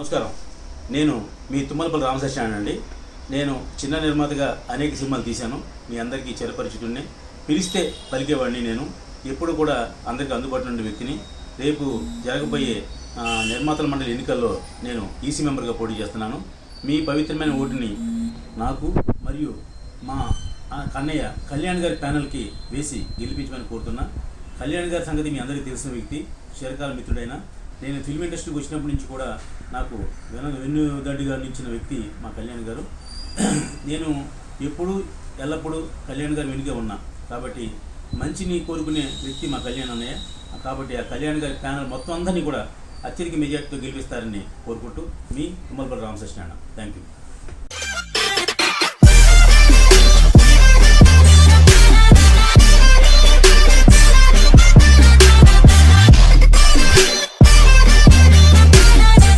నమస్కారం. నేను మీ తుమ్మలపల్లి రామశేషన్ అండి. నేను చిన్న నిర్మాతగా అనేక సినిమాలు తీశాను. మీ అందరికీ చిరపరిచితుడిని పిలిస్తే పలికేవాడిని నేను. ఎప్పుడు కూడా అందరికీ అందుబాటులో ఉండే వ్యక్తిని. రేపు జరగబోయే నిర్మాతల మండలి ఎన్నికల్లో నేను ఈసీ మెంబర్గా పోటీ చేస్తున్నాను. మీ పవిత్రమైన ఓటుని నాకు మరియు మా కన్నయ్య కళ్యాణ్ గారి ప్యానల్కి వేసి గెలిపించమని కోరుతున్నా. కళ్యాణ్ గారి సంగతి మీ అందరికీ తెలిసిన వ్యక్తి చిరకాల మిత్రుడైన నేను ఫిల్మ్ ఇండస్ట్రీకి వచ్చినప్పటి నుంచి కూడా నాకు వెన వెన్నుదండిగా నిలిచిన వ్యక్తి మా కళ్యాణ్ గారు. నేను ఎప్పుడు ఎల్లప్పుడూ కళ్యాణ్ గారి వెనుకే ఉన్నా. కాబట్టి మంచిని కోరుకునే వ్యక్తి మా కళ్యాణ్ అన్నయ్య. కాబట్టి ఆ కళ్యాణ్ గారి ప్యానల్ మొత్తం అందరినీ కూడా అత్యధిక మెజార్టీతో గెలిపిస్తారని కోరుకుంటూ మీ తుమ్మలపల్లి రామకృష్ణ థ్యాంక్ యూ